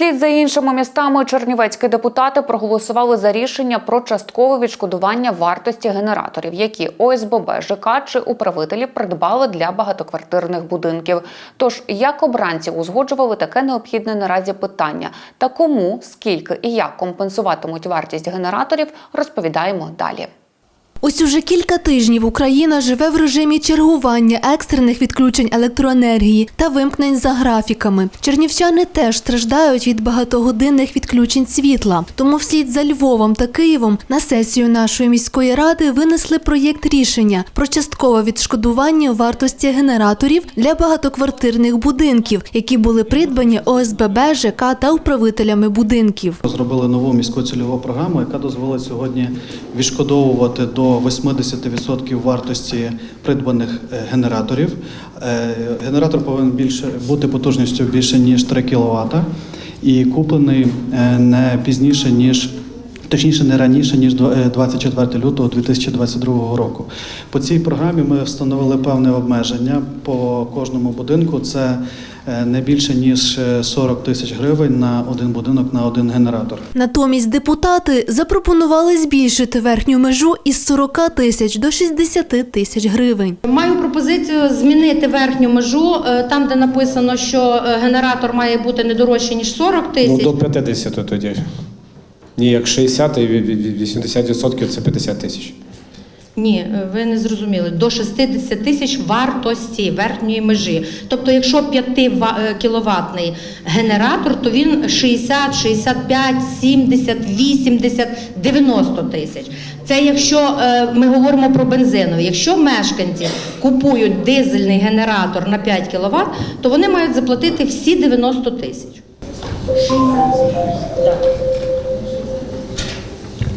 Вслід за іншими містами чернівецькі депутати проголосували за рішення про часткове відшкодування вартості генераторів, які ОСББ, ЖК чи управителі придбали для багатоквартирних будинків. Тож як обранці узгоджували таке необхідне наразі питання та кому, скільки і як компенсуватимуть вартість генераторів, розповідаємо далі. Ось уже кілька тижнів Україна живе в режимі чергування екстрених відключень електроенергії та вимкнень за графіками. Чернівчани теж страждають від багатогодинних відключень світла. Тому вслід за Львовом та Києвом на сесію нашої міської ради винесли проєкт рішення про часткове відшкодування вартості генераторів для багатоквартирних будинків, які були придбані ОСББ, ЖК та управителями будинків. Зробили нову міську цільову програму, яка дозволить сьогодні відшкодовувати до 80% вартості придбаних е, генераторів. Е, Генератор повинен більше бути потужністю більше ніж 3 кВт і куплений е, не пізніше ніж. Точніше, не раніше ніж е, 24 лютого 2022 року. По цій програмі ми встановили певне обмеження по кожному будинку. Це не більше ніж е, 40 тисяч гривень на один будинок на один генератор. Натомість депутати запропонували збільшити верхню межу із 40 тисяч до 60 тисяч гривень. Маю пропозицію змінити верхню межу е, там, де написано, що е, генератор має бути не дорожче ніж 40 Ну, тисяч. до 50 тоді. Ні, як 60 і від- від- від 80% це 50 тисяч. Ні, е, ви не зрозуміли. До 60 тисяч вартості верхньої межі. Тобто, якщо 5 кіловатний генератор, то він 60, 65, 70, 80, 90 тисяч. Це якщо е, ми говоримо про бензиновий. Якщо мешканці купують дизельний генератор на 5 кВт, то вони мають заплатити всі 90 тисяч.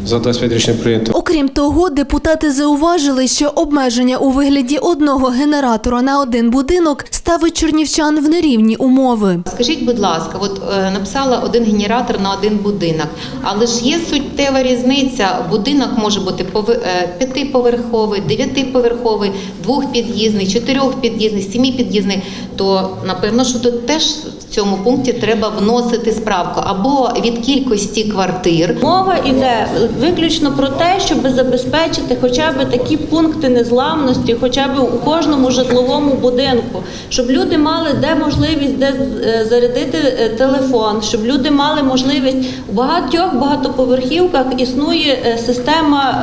За 25 річних прийнято. Окрім того, депутати зауважили, що обмеження у вигляді одного генератора на один будинок ставить чернівчан в нерівні умови. Скажіть, будь ласка, от е, написала один генератор на один будинок, але ж є суттєва різниця. Будинок може бути пови- е, п'ятиповерховий, дев'ятиповерховий, двохпід'їзний, чотирьохпід'їзний, сіміпід'їзний. То напевно, що тут теж цьому пункті треба вносити справку або від кількості квартир, Мова йде виключно про те, щоб забезпечити хоча б такі пункти незламності, хоча б у кожному житловому будинку, щоб люди мали де можливість де е, зарядити е, телефон, щоб люди мали можливість у багатьох багатоповерхівках існує е, система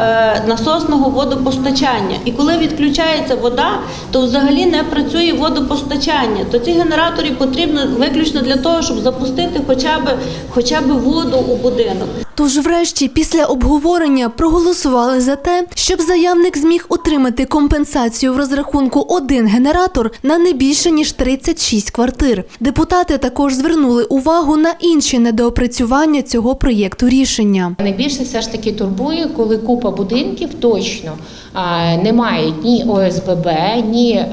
насосного водопостачання. І коли відключається вода, то взагалі не працює водопостачання. То ці генератори потрібно виключно для того, щоб запустити хоча б хоча б воду у будинок. Тож, врешті, після обговорення проголосували за те, щоб заявник зміг отримати компенсацію в розрахунку один генератор на не більше ніж 36 квартир. Депутати також звернули увагу на інші недоопрацювання цього проєкту рішення. Найбільше все ж таки турбує, коли купа будинків точно не мають ні ОСББ, ні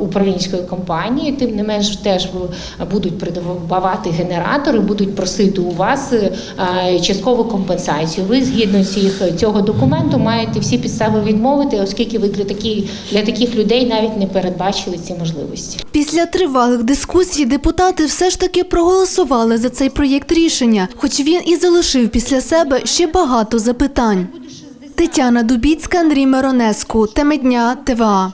управлінської компанії. Тим не менш, теж бу- будуть придбавати генератори, будуть просити у вас а, часткову компенсацію. Ви згідно цих цього документу маєте всі підстави відмовити, оскільки ви для такі для таких людей навіть не передбачили ці можливості. Після тривалих дискусій депутати все ж таки проголосували за цей проєкт рішення, хоч він і залишив після себе ще багато запитань. Тетяна Дубіцька, Андрій Миронеску. Теми дня ТВА.